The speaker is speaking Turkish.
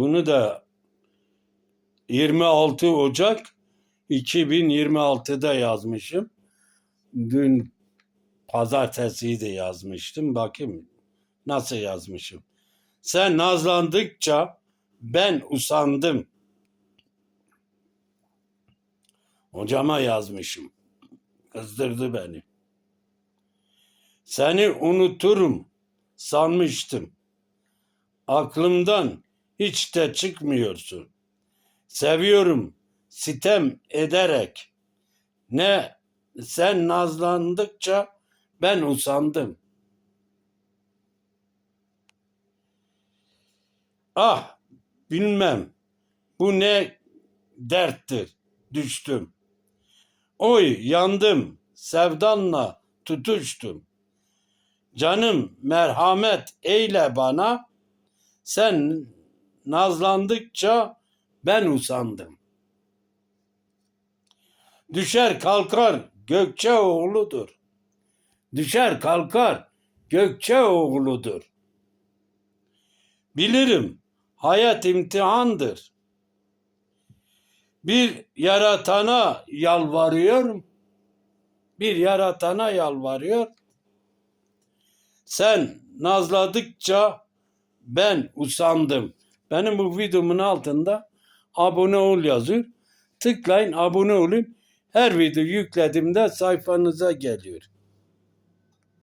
Bunu da 26 Ocak 2026'da yazmışım. Dün pazartesiyi de yazmıştım. Bakayım nasıl yazmışım. Sen nazlandıkça ben usandım. Hocama yazmışım. Kızdırdı beni. Seni unuturum sanmıştım. Aklımdan hiç de çıkmıyorsun. Seviyorum sitem ederek. Ne sen nazlandıkça ben usandım. Ah bilmem bu ne derttir düştüm. Oy yandım sevdanla tutuştum. Canım merhamet eyle bana. Sen nazlandıkça ben usandım. Düşer kalkar Gökçe oğludur. Düşer kalkar Gökçe oğludur. Bilirim hayat imtihandır. Bir yaratana yalvarıyorum. Bir yaratana yalvarıyor. Sen nazladıkça ben usandım. Benim bu videomun altında abone ol yazıyor. Tıklayın abone olun. Her video yüklediğimde sayfanıza geliyor.